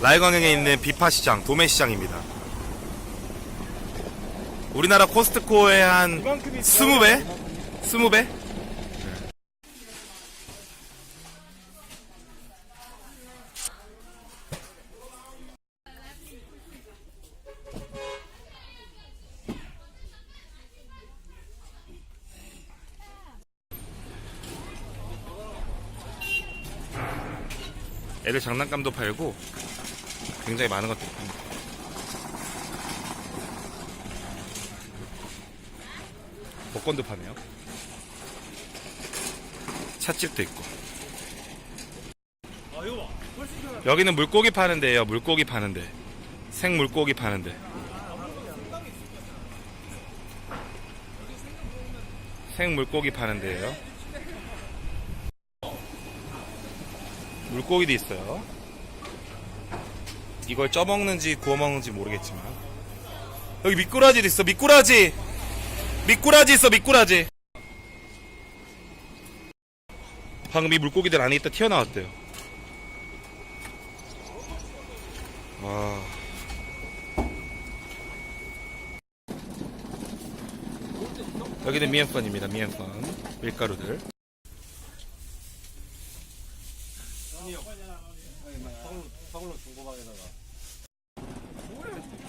라이광역에 있는 비파 시장, 도매 시장입니다. 우리나라 코스트코의 한 이만큼이 20배? 20배? 애들 장난감도 팔고 굉장히 많은 것들이 팝니다. 복권도 파네요. 찻집도 있고. 여기는 물고기 파는 데예요. 물고기 파는 데. 생 물고기 파는 데. 생 물고기 파는 데예요. 물고기도 있어요. 이걸 쪄먹는지 구워먹는지 모르겠지만. 여기 미꾸라지도 있어. 미꾸라지! 미꾸라지 있어. 미꾸라지! 방금 이 물고기들 안에 있다 튀어나왔대요. 와. 여기는 미엔펀입니다. 미엔펀 밀가루들. 서울로 중고방에다가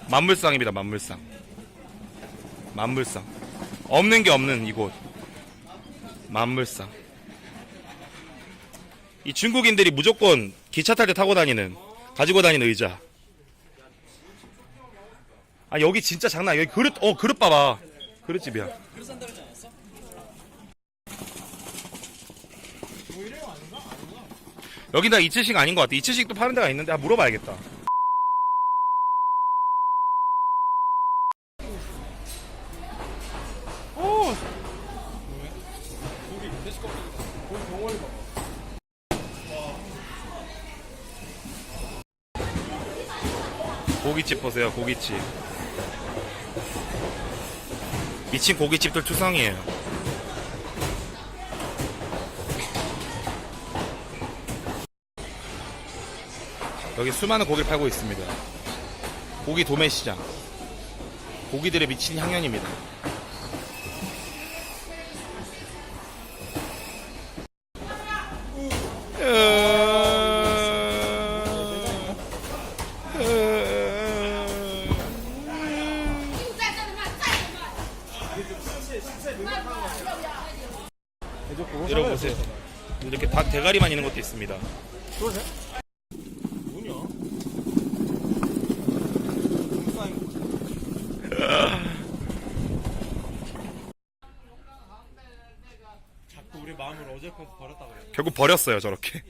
만물상입니다. 만물상. 만물상. 없는 게 없는 이곳. 만물상. 이 중국인들이 무조건 기차 탈 때 타고 다니는 가지고 다니는 의자. 아 여기 진짜 장난 아니야. 여기 그릇 어 그릇 봐봐. 그릇집이야. 여기 나 이츠식 아닌 것 같아. 이츠식도 파는 데가 있는데 한번 물어봐야겠다. 오, 고깃집 보세요, 고깃집. 미친 고깃집들 투성이에요. 여기 수많은 고기를 팔고 있습니다. 고기 도매시장. 고기들의 미친 향연입니다. 여러분 보세요. 이렇게 닭 대가리만 있는 것도 있습니다. 그러네 뭐냐 자꾸 우리 마음을 어제부터 버렸다 그래 결국 버렸어요, 저렇게.